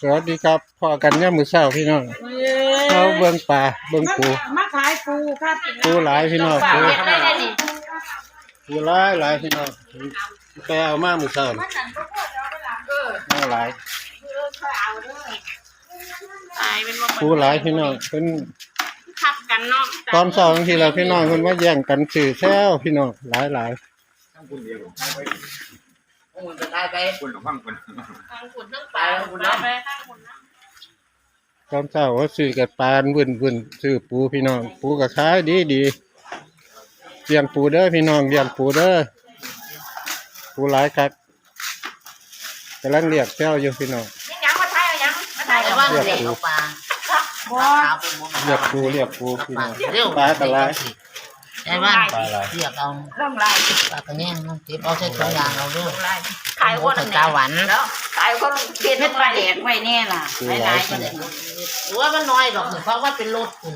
สวัสดีครับพอกันย่ามมือเช้าพี่น้องเราเบิ่งป่าเบิ่งปูมาขายปูครับปูหลายพี่น้องปูเฮ็ดได้ได้นี่ปูหลายหลายพี่น้องไปเอามามือเช้ามันนั่นบ่พอเอาไปล่ะเออมาหลายเออค่อยเอาเด้อตายเป็นว่าปูหลายพี่น้องเป็นทับกันเนาะตอนเช้าบางทีเราพี่น้องเพิ่นมาแย่งกันซื้อแซวพี่น้องหลายหลาย มันจะได้ไปคุณฟังคุณทางขุนทั้งปลาขุนเนาะไปทางขุนเนาะตอนเช้าก็ซื้อกับปลาวุ่นวุ่นซื้อปูพี่น้อง ปูก็ขายดีดีเลี้ยงปูเด้อพี่น้องเลี้ยงปูเด้อปูหลายครับกำลังเรียกแซวอยู่พี่น้องนี่ยังมาทายเอายังมาทายแต่เอาว่าว่าเด็กเอาปลาบ่ขาเป็นมุมเรียกปูเรียกปูพี่น้องเร็วปลากระไร แต่ว่าปลาหลายเรียกเอาเริ่มลายปลากระแง่งเก็บเอาใส่ถุงยางเอาเร็วลายขายคนตาหวานแล้วขายคนเฮ็ดเป็นปลาแดกไว้แน่ล่ะปูไม่หลาได้ยก็พี่ได้น้องหรือว่ามันน้อยหรอกเพราะว่าเป็นรถคุณ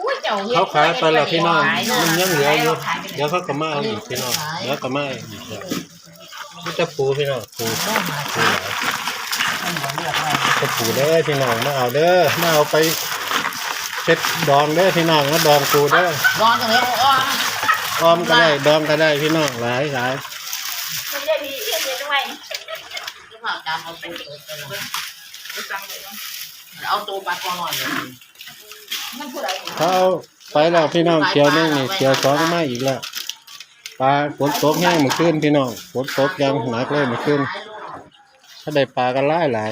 อุ้ยเจ้าเฮ็ดเขาขายไปแล้วพี่น้องมันยังเหลืออยู่เดี๋ยวเขาก็มาเอาอีกพี่น้องเดี๋ยวก็มาเอาอีกแล้วนี่จะปูพี่น้องปูก็มาปูหลายมันเหมือนเรียกอะไรจะปูเด้อพี่น้องมาเอาเด้อมาเอาไปเช็ ดดองเด้อพี่น้องมาดองปูเด้อร้อนตรงนี้อ๋อออมก็ได้ดองก็ได้พี่น้องหลายหลายไม่ได้ดีเฮ็ดเฮ็ดด้วยที่ผ่าจานเอาตัวเปิดไปเลยเอาตัวปลาตัวหน่อยเลยมันผู้ใดเขาเอาไปแล้วพี่น้องเกี่ยวหนึงนี่เกี่ยวสองมาอีกแล้วปลาฝนตกแห้งเมื่อคืนพี่น้องฝนตกยังหนักเลยเมื่อคืนถ้าได้ปลากันหลายหลาย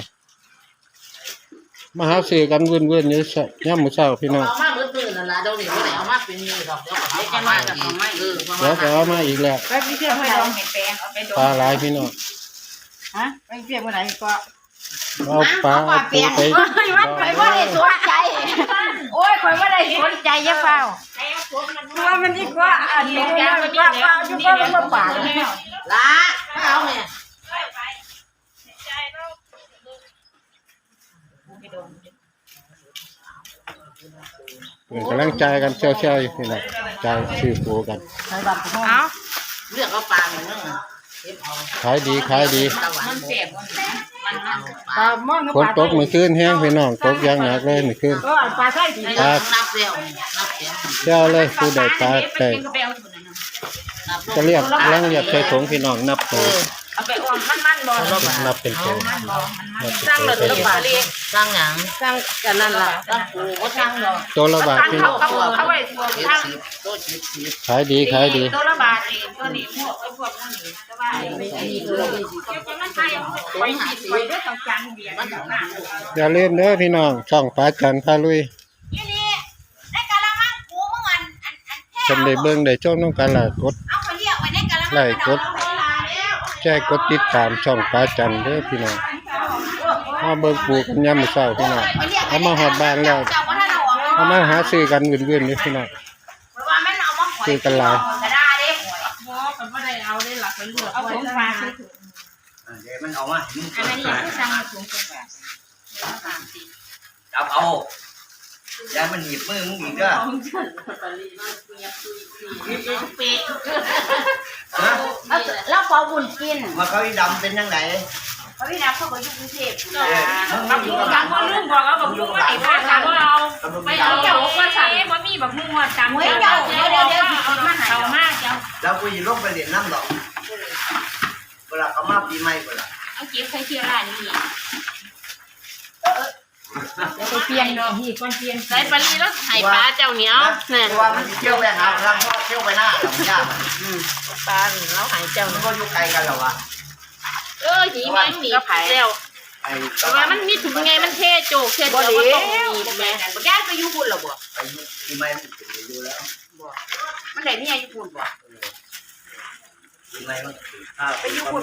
มาหาซื้อกันวุ่นวุ่นๆอยู่ซะย่ำมื้อเช้าพี่น้องเอามาเมื่อคืนนั่นละเดี๋ยวนี้ไม่ได้เอามาเป็นนี่ดอกเดี๋ยวเอามาจะมาเออเดี๋ยวก็เอามาอีกแล้วไปพี่เชื่อไปดองเห็ดแปลงเอาไปดองปลาหลายพี่น้องฮะไปเปรียบวันไหนก็เอาปลาเอาปูไปวัดไปว่าได้สนใจ โอ้ยคอยว่าได้สนใจเยอะเปล่าว่ามันดีกว่าอันนี้มันว่าว่าจุกว่ามันลำบาก ละไม่เอาเนี่ เพิ่นกำลังจ่ายกันเชี่ยวๆอยู่พี่น้องจ่ายซื้อปูกันใส่บัตรห้องเอาเลือกเอาปลาเนี่ยเนาะเก็บเอาขายดีขายดีตะวันมันเจ็บมันเอาปปลาลามองฝนตกเมื่อคืนแห้งพี่น้องตกอยังหนักเลยเมื่อคืนก็ปลาไส้ดีเลือกนับเร็วนับเสียงเชี่ยวเลยผู้ใดปลาได้นับจะเรียกกำลังเรียกใส่ถุงพี่น้องนับเอตัวอเอาไปออมมัน มันบ่นับเป็นตัวนับสร้างเป็เลยนตัตัววปลาเล็กสร้างหยังสร้างกันนั่นล่ะสร้างปูก็สร้างดอกตัวละบาทตั้งพี่น้เขาองเขาเขาไว้ตัวเจ็ดตั้งสิบโต๊ะเจ็ดสิบขายดีขายดีตัวละบาทเองตัวนี้พวกไอ้พวกนั่นนี่แต่ว่าไอ้นี่เลยมันใช่ไปสิไปด้วยต้องจังเบียร์มันหนาอย่าลืมเด้อพี่น้องช่องปลาจันทร์พาลุยยี่นี่ในกะละมังกูเมื่อวันอันอันแท้เพิ่นได้เบิ่งได้ชมน้องกันล่ะกดเอาไปเรียกไว้ในกะละมังไล่กด แจ้งกดติดตามช่องปลาจันเด้อพี่น้องมาเบิ่งปูกันยามมื้อเช้าพี่น้องเอามาฮอดบ้านแล้วเจ้าว่าท่านเอามาหาซื้อกันวุ่นๆนี่พี่น้องเพราะว่ามันเอยซื้อกันหลายกระดาษเด้หอยเพราะมันไม่ได้เอาได้หลักไปเลือกเอาถุงปลาเดี๋ ยวมันเอามามึงอันนั้นนี่คือสั่งมาถุงปลาจับเอาอย่ามันหนีบมือมึงอีกเด้อเป๊ะฮะแล้วพอบุญกินมาเขาอีดำเป็นยังไงเพราะพี่นับเขาก็อยู่กรุงเทพบักมุ้งบักมุ้งลืมบอกแล้วบักมุ้งว่าไอ้ว่าสั่งเราไม่เอาเจ้าว่าสั่งว่ามีบักมุ้งว่าสั่งเจ้าเดี๋ยวเดี๋ยวเดี๋ยวเอามากเจ้าแล้วกูยีลงไปเรียนน้ำดอกเวลาเขามาปีใหม่เวลาเอาเก็บใส่เทียร่านี่เดี๋ยวไปเปลี่ยนดอกนี่ก่อนเปลี่ยนใส่ปลาลีแล้วไข่ปลาเจ้าเหนียวนี่เพราะว่ามันเที่ยวไปหาลังเพราะเที่ยวไปหน้าหลังยากปลาแล้วไข่เจ้ามันก็อยู่ไกลกันหรอวะเออหีแมงหนีไผ่แล้วไอ้แต่ว่ามันมีถุงไงมันเท่โจกเท่เดียวก็ต้องมีแม่แก้ไปอยู่บุญหรอบ่ไปปีใหม่มันถึงอยู่แล้วมันได้เนี่ยอยู่บุญบ่ปีใหม่มันถึงข้าวไปอยู่บุญ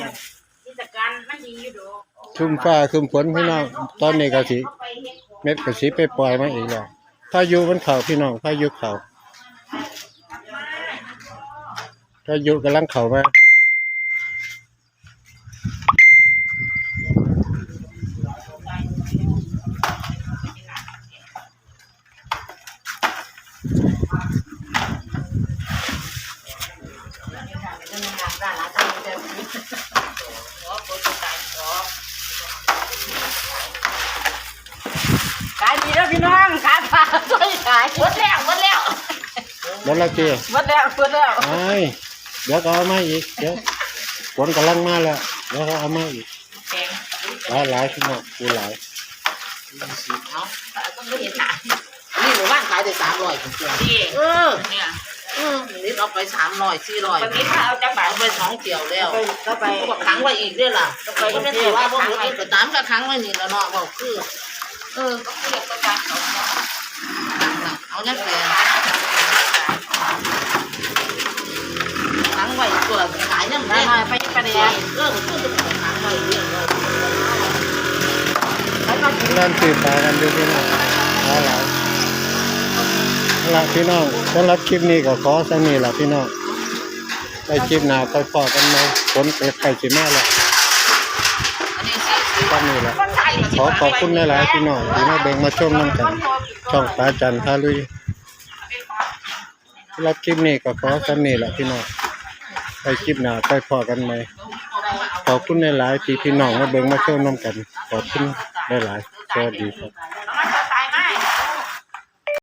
กิจการมันดีอยู่ดอกชุมฟ้าชุมฝนพี่น้อง ตอนนี้ก็สิ เม็ดก็สิไปปล่อยมาอีกแล้วพายุมันเข่าพี่น้องพายุเข่าพายุกำลังเข่ามา พี่น้องขาขาช่วยขายหมดแล้วหมดแล้วแล้วละเจียหมดแล้วหมดแล้วไอ้เดี๋ยวก็เอามาอีกเดี๋ยวฝนกำลังมาแล้วเดี๋ยวก็เอามาอีกหลายหลายพี่น้องกูหลายเอาต้องเห็นหน้านี่หมู่บ้านขายได้สามร้อยจริงดีๆเออเนี่ยเออนี่เอาไปสามร้อยสี่ร้อยวันนี้ถ้าเอาจักบาทเอาไปสองเกี่ยวแล้วก็ไปก็บอกขังไว้อีกด้วยล่ะก็ไม่ได้ว่าพวกหนูไปตามก็ขังไว้นี่แล้วเนาะบอกคือเออ เรียกประกันเขาเอาเนี่ยแหละขังไว้ตัวขายเนี่ยมันได้ไปประเดี๋ยวเออคือจะขังไว้เรื่องเลยเริ่มตื่นตากันดูพี่น้องหลายหลายเอาละพี่น้องสำหรับคลิปนี้ก็ขอสมีละพี่น้องไปคลิปหนาไปพอกันไหมฝนเกิดไข่สิมาแล้วอันนี้สิ ก็นี่แหละขอขอบคุณหลายๆพี่น้องที่มาเบิ่งมาชมน้ำกัน ช่องปลาจันทร์พาลุยสำหรับคลิปนี้ก็ขอสมีละพี่น้องไปคลิปหน้าไปพอกันไหมขอบคุณหลายๆที่พี่น้องมาเบิ่งมาชมน้ำกัน ขอบคุณหลายๆสวัสดีครับเรา